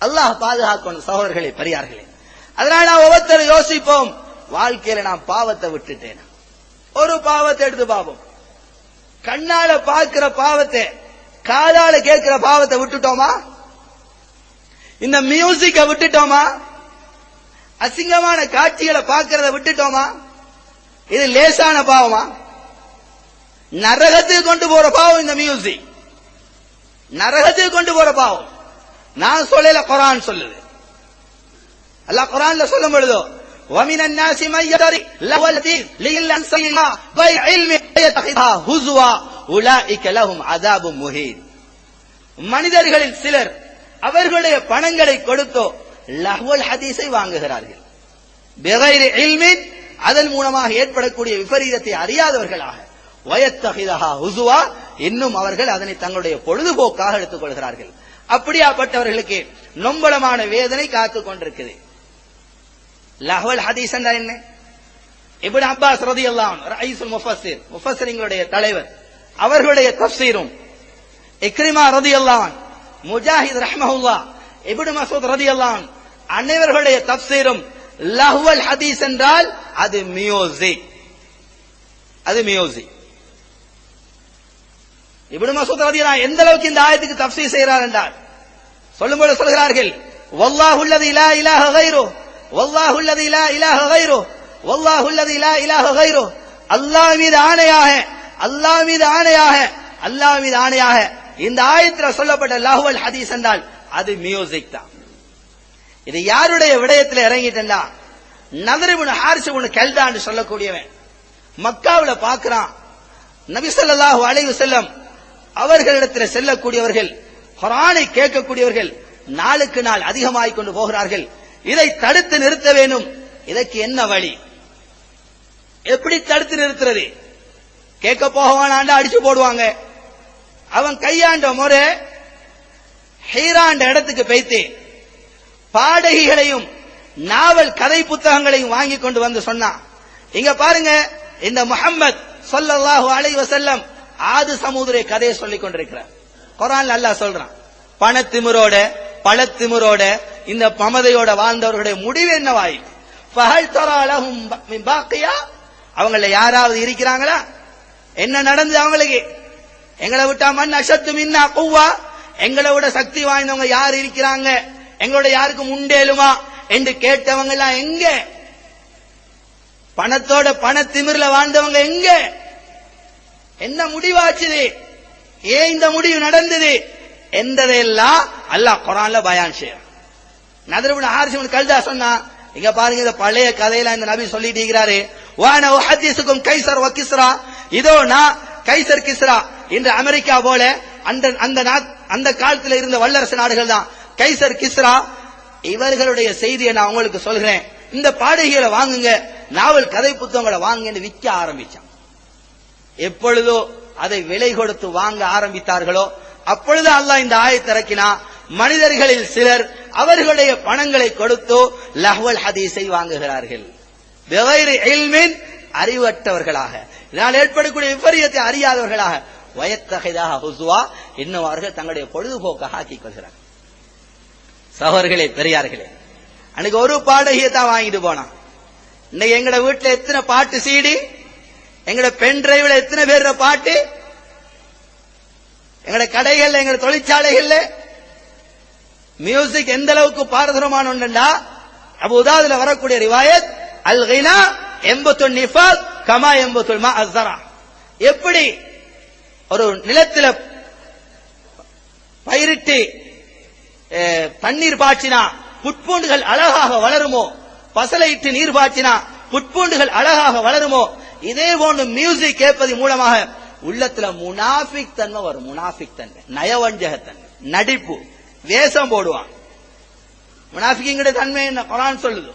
அல்லாஹ் பாதுகாக்கணும் சகோதரர்களே பெரியார்களே. அதனால நான் ஒவ்வொருத்தரும் யோசிப்போம் வாழ்க்கையில நான் பாவத்தை விட்டுட்டேன்? ஒரு பாவத்தை எடுத்து பார்ப்போம். கண்ணால பார்க்கிற பாவத்தை காதால கேட்கிற பாவத்தை விட்டுட்டோமா? இந்த மியூசிக்க விட்டுட்டோமா? அசிங்கமான காட்சிகளை பார்க்கறத விட்டுட்டோமா? இது லேசான பாவமா? நரகத்துக்கு கொண்டு போற பாவம் இந்த மியூசிக். நரகத்துக்கு கொண்டு போற பாவம். நான் சொல்லல குரான் சொல்லுது அல்லாஹ் குரான்ல சொல்லும் பொழுதோ ومن الناس من يدري له الدين لإلا سيما بالعلم يتخذها هزوا أولئك لهم عذاب مهين மனிதர்களில் சிலர் அவர்களுடைய பணங்களை கொடுத்தோ லஹ்வல் ஹதீஸை வாங்குகிறார்கள் பிகைர் இல்மின் அதன் மூலமாக ஏற்படக்கூடிய விபரீதத்தை அறியாதவர்களாக வயத்தகிதஹா ஹுசுவா இன்னும் அவர்கள் அதனை தங்களுடைய பொழுதுபோக்காக எடுத்துக் கொள்கிறார்கள் அப்படியாப்பட்டவர்களுக்கு நொம்பளமான வேதனை காத்துக் கொண்டிருக்குது. லஹ்வல் ஹதீஸ் என்றால் என்ன? இப்னு அப்பாஸ் ரதியல்லாஹு அல்லாம் ரயீசுல் முஃபசிர் முஃபஸ்ஸிரிங்களுடைய தலைவர். அவர்களுடைய தப்சீரும் இக்ரிமா ரதி அன்ஹு முஜாஹித் ரஹ்மஹுல்லா இப்னு மசூத் ரதி அன்ஹு அனைவர்களுடைய தப்சீரும் லஹ்வல் ஹதீஸ் என்றால் அது மியூசிக். அது மியூசிக். இப்னு மசூத் ரதியல்லாஹு எந்த அளவுக்கு இந்த ஆயத்துக்கு தஃப்சீர் செய்கிறார் என்றால் சொல்லும்போது சொல்கிறார்கள் வல்லாஹு அல்லதி லா இலாஹ கைரு வல்லாஹு அல்லதி லா இலாஹ கைரு வல்லாஹு அல்லதி லா இலாஹ கைரு அல்லாஹ் மீது ஆணையாக அல்லாஹ் மீது ஆணையாக அல்லாஹ் மீது ஆணையாக. இந்த ஆயத்துல சொல்லப்பட்ட லஹுவல் ஹதீஸ் என்றால் அது மியூசிக் தான். இது யாருடைய விடயத்தில் இறங்கிட்டா நதரிபுன் ஹாரிசுபுன் கெல்டான்னு சொல்லக்கூடியவன் மக்காவில் பார்க்கிறான் நபிசல்லாஹு அலைவு செல்லம் அவர்களிடத்தில் செல்லக்கூடியவர்கள் ஹொரானை கேட்கக்கூடியவர்கள் நாளுக்கு நாள் அதிகமாகிக் கொண்டு போகிறார்கள். இதை தடுத்து நிறுத்த வேண்டும் இதற்கு என்ன வழி? எப்படி தடுத்து நிறுத்துறது? கேட்க போகவானாண்டா அடிச்சு போடுவாங்க. அவன் கையாண்ட முறை ஹீராண்ட இடத்துக்கு வைத்து பாடகிகளையும் நாவல் கதை புத்தகங்களையும் வாங்கி கொண்டு வந்து சொன்னான். இங்க பாருங்க இந்த முகம்மது சொல்லல்லாஹு அலை வசல்லம் ஆது சமுதிரை கதையை சொல்லிக் கொண்டிருக்கிறார். குரான் நல்லா சொல்றான் பணத்திமிரோட பழத்திமிரோட இந்த பமதையோட வாழ்ந்தவர்களுடைய முடிவு என்னவாயிற்று? ஃபஹல் தரா லஹும் அவங்கள யாராவது இருக்கிறாங்களா? என்ன நடந்தது அவங்களுக்கு? எங்களை விட்டா மண் அசத்து மின்னா கொவ்வா? எங்களை விட சக்தி வாய்ந்தவங்க யார் இருக்கிறாங்க? எங்களோட யாருக்கும் உண்டேலுமா என்று கேட்டவங்க எல்லாம் எங்க? பணத்தோட பண திமிர்ல வாழ்ந்தவங்க எங்க? என்ன முடிவாச்சுது? ஏன் இந்த முடிவு நடந்தது? என்றதையெல்லாம் அல்லாஹ் குரான்ல பயான் செய்யறான். நதரபுன் ஹாரிசிபுன் கல்தா சொன்னா இங்க பாருங்க இந்த பழைய கதையில இந்த நபி சொல்லிட்டு இருக்கிறாரு. வான ஹதீஸுக்கும் கைசர் வக்கிஸ்ரா கிஸ்ரா. இதோ நான் கைசர் கிஸ்ரா இன்று அமெரிக்கா போல அந்த அந்த அந்த காலத்தில் இருந்த வல்லரசு நாடுகள் தான். கைசர் கிஸ்ரா இவர்களுடைய செய்தியை நான் உங்களுக்கு சொல்கிறேன். இந்த பாடகிகளை வாங்குங்க நாவல் கதை புத்தகங்களை வாங்குங்கன்னு விற்க ஆரம்பிச்சான். எப்பொழுதோ அதை விலை கொடுத்து வாங்க ஆரம்பித்தார்களோ அப்பொழுது அல்லாஹ் இந்த ஆயத்திறக்கினா மனிதர்களில் சிலர் அவர்களுடைய பணங்களை கொடுத்தோ லஹ்வல் ஹதீஸை வாங்குகிறார்கள். வெவ்வேறு அறிவற்றவர்களாக. இதனால் ஏற்படக்கூடிய விபரீதத்தை அறியாதவர்களாக. வயத்தகைதாக ஹுசுவா இன்னும் அவர்கள் தங்களுடைய பொழுதுபோக்காக ஆக்கிக் கொள்கிறார்கள். சகோதர்களே பெரியார்களே அன்னைக்கு ஒரு பாடகியை தான் வாங்கிட்டு போனான். இன்னைக்கு எங்கட வீட்டுல எத்தனை பாட்டு சீடி? எங்கட பென் டிரைவ்ல எத்தனை பேர் பாட்டு? எங்கட கடைகள்ல எங்கட தொழிற்சாலைகள்ல? மியூசிக் எந்த அளவுக்கு பாரதூரமான ஒன்றுண்டா அப்ப உதாதுல வரக்கூடிய ரிவாயத் அல் கைனா எண்பத்தொன் நிஃபாத் கமா எண்பத்தொன் மா அசரா எப்படி ஒரு நிலத்தில பயிரிட்டு தண்ணீர் பாய்ச்சினா புட்பூண்டுகள் அழகாக வளருமோ? பசலையிட்டு நீர் பாய்ச்சினா புட்பூண்டுகள் அழகாக வளருமோ? இதே போன்று மியூசிக் கேட்பது மூலமாக உள்ளத்துல முனாஃபிக் தன்மை வரும். முனாஃபிக் தன்மை. நயவஞ்சகத்தன்மை. நடிப்பு. வேஷம் போடுவான். முனாஃபிக்கிங்கிற தன்மை என்ன? குரான் சொல்லுது.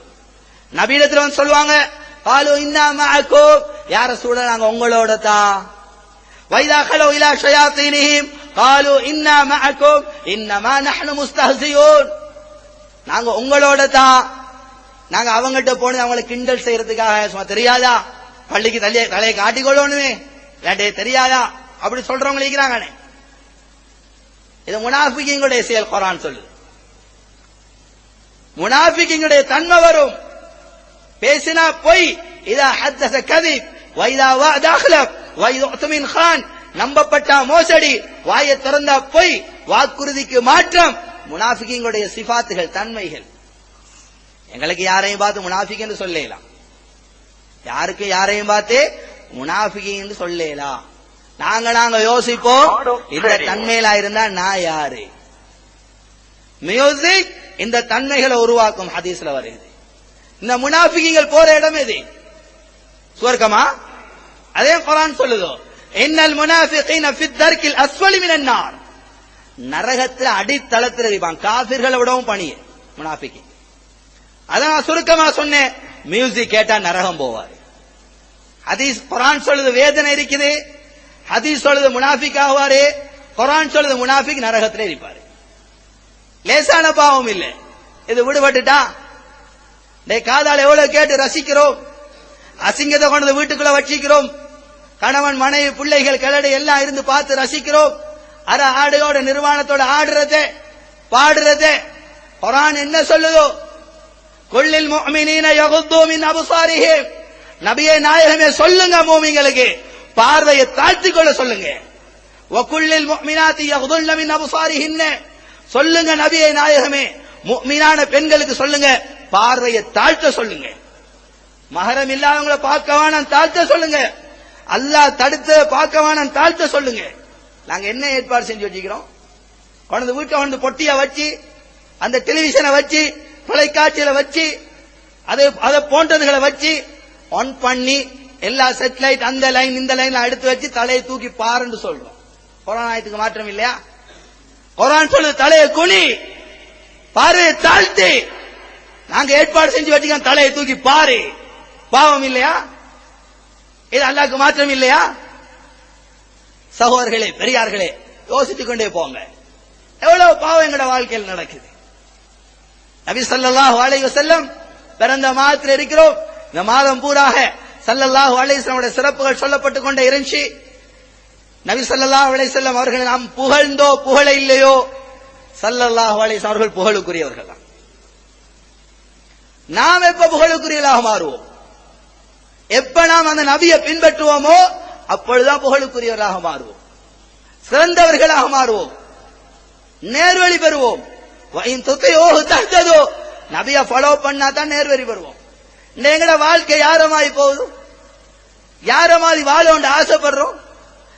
நபீனத்துல வந்து சொல்லுவாங்க பாலு இன்னாமாக்கோ யார சூழல்? நாங்க உங்களோட தான் வைதாக்கலோ இலா ஷயாத்தீனிஹிம். காலு இன்னாமாக்கோ இன்னமா நஹ்னு முஸ்தஹ்சியூன். நாங்க உங்களோட தான் நாங்க அவங்ககிட்ட போனது அவங்களை கிண்டல் செய்யறதுக்காக. சும்மா தெரியாதா? பள்ளிக்கு தலையை தலையை காட்டிக்கொள்ளணுமே இல்லாட்டே தெரியாதா? அப்படி சொல்றவங்க இருக்கிறாங்கண்ணே இது முனாஃபிக்கிங்களுடைய செயல் குரான் சொல்லு முனாஃபிக்கினுடைய தன்மை வரும். பேசினா பொய். இதா ஹத்தச கதி வைதா வா தாஹ்லப் வைதுமின் கான். நம்பப்பட்டா மோசடி. வாயை திறந்தா பொய். வாக்குறுதிக்கு மாற்றம். முனாஃபிக்கிங்களுடைய சிபாத்துகள் தன்மைகள். எங்களுக்கு யாரையும் பார்த்து முனாஃபிக் என்று சொல்லலாம். யாருக்கு யாரையும் பார்த்து? முனாஃபிகி என்று சொல்லலாம் நாங்க நாங்க யோசிப்போம். இந்த தன்மையில இருந்தா நான் யாரு? மியூசிக் இந்த தன்மைகளை உருவாக்கும் ஹதீஸ்ல வருது இந்த முனாஃபிகிகள் போற இடம் எது? சுவர்க்கமா? அதே குரான் சொல்லுதோ இன்னல் முனாஃபிகீன ஃபித் தர்கில் அஸ்வலி மினன் நார். நரகத்துல அடித்தளத்துல இருப்பான். காபிர்களை விடவும் பணியே முனாஃபிகி. அதான் சுருக்கமா சொன்னேன். மியூசிக் கேட்டா நரகம் போவாரு. ஹதீஸ் குரான் சொல்லுது வேதனை இருக்குது. ஹதீஸ் சொல்லுது முனாஃபிக் ஆவாரு. குரான் சொல்லுது முனாஃபிக் நரகத்தில் இருப்பாரு. லேசான பாவம் இல்லை. இது விடுபட்டுட்டா? டே காதால் எவ்வளவு கேட்டு ரசிக்கிறோம். அசிங்கத்தை கொண்டது வீட்டுக்குள்ள வச்சிக்கிறோம். கணவன் மனைவி பிள்ளைகள் கிளடு எல்லாம் இருந்து பார்த்து ரசிக்கிறோம். அர ஆடுகளோட நிர்வாணத்தோட ஆடுறதே பாடுறதே. குரான் என்ன சொல்லுதோ? கொள்ளில் முஃமினீன யகுத்தூ மின் அபுசாரிஹிம். நபியே நாயகமே சொல்லுங்க மூமிங்களுக்கு பார்வையை தாழ்த்தி கொள்ள சொல்லுங்க. வக்குள்ளில் முஃமினாத்தி யகுதுல்ல மின் அபுசாரிஹின்ன. சொல்லுங்க நபியே நாயகமே. முக்மினான பெண்களுக்கு சொல்லுங்க. பார்வையை தாழ்த்த சொல்லுங்க. மகரம் இல்லாதவங்கள பார்க்க வேணாம் தாழ்த்த சொல்லுங்க. அல்லாஹ் தடுத்து பார்க்க வேணாம் தாழ்த்த சொல்லுங்க. நாங்க என்ன ஏற்பாடு செஞ்சு வச்சுக்கிறோம்? கொண்டு வீட்டை கொண்டு பொட்டிய வச்சு அந்த டெலிவிஷனை வச்சு தொலைக்காட்சியில வச்சு அதை அதை போன்றதுகளை வச்சு ஆன் பண்ணி எல்லா செட்டலைட் அந்த லைன் இந்த லைன்ல எடுத்து வச்சு தலையை தூக்கி பாருன்னு சொல்றோம். கொரோனாயத்துக்கு மாற்றம் இல்லையா? குரான் சொல்லுது தலையை குனி பார்வையை தாழ்த்தி. நாங்க ஏற்பாடு செஞ்சு வச்சுக்கோம் தலையை தூக்கி பாரு. பாவம் இல்லையா? இது அல்லாக்கு மாற்றம் இல்லையா? சகோதரர்களே பெரியார்களே யோசித்துக் கொண்டே போங்க. எவ்வளவு பாவம் எங்கட வாழ்க்கையில் நடக்குது? நபி ஸல்லல்லாஹு வாழை செல்லம் பிறந்த மாதத்தில் இருக்கிறோம். இந்த மாதம் பூராக சல்லல்லாஹு அலைஹி சிறப்புகள் சொல்லப்பட்டுக் கொண்டே இருந்துச்சு. நபி சல்லல்லாஹு அலைஹி வஸல்லம் அவர்களை நாம் புகழ்ந்தோ புகழ இல்லையோ சல்லல்லாஹு அலைஹி அவர்கள் புகழுக்குரியவர்கள் தான். நாம் எப்ப புகழுக்குரியலாக மாறுவோம்? எப்ப நாம் அந்த நபியை பின்பற்றுவோமோ அப்பொழுதுதான் புகழுக்குரியவர்களாக மாறுவோம். சிறந்தவர்களாக மாறுவோம். நேர்வழி பெறுவோம். தொத்தையோ தந்ததோ நபியை ஃபாலோ பண்ணா தான் நேர்வழி பெறுவோம். எங்கட வாழ்க்கை யார மாதிரி போகுது? யார மாதிரி வாழ ஆசைப்படுறோம்?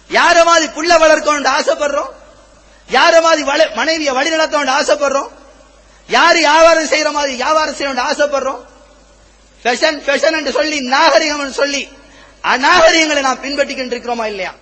யார மாதிரி புள்ள வளர்க்க ஆசைப்படுறோம்? யார மாதிரி மனைவிய மனைவியை வழி நடத்த ஆசைப்படுறோம்? யாரு வியாபாரம் செய்யற மாதிரி வியாபாரம் செய்யணும் ஆசைப்படுறோம்? ஃபேஷன் ஃபேஷன் என்று சொல்லி நாகரிகம் சொல்லி அநாகரிகங்களை நாம் பின்பற்றிக்கிட்டு இருக்கிறோமா இல்லையா?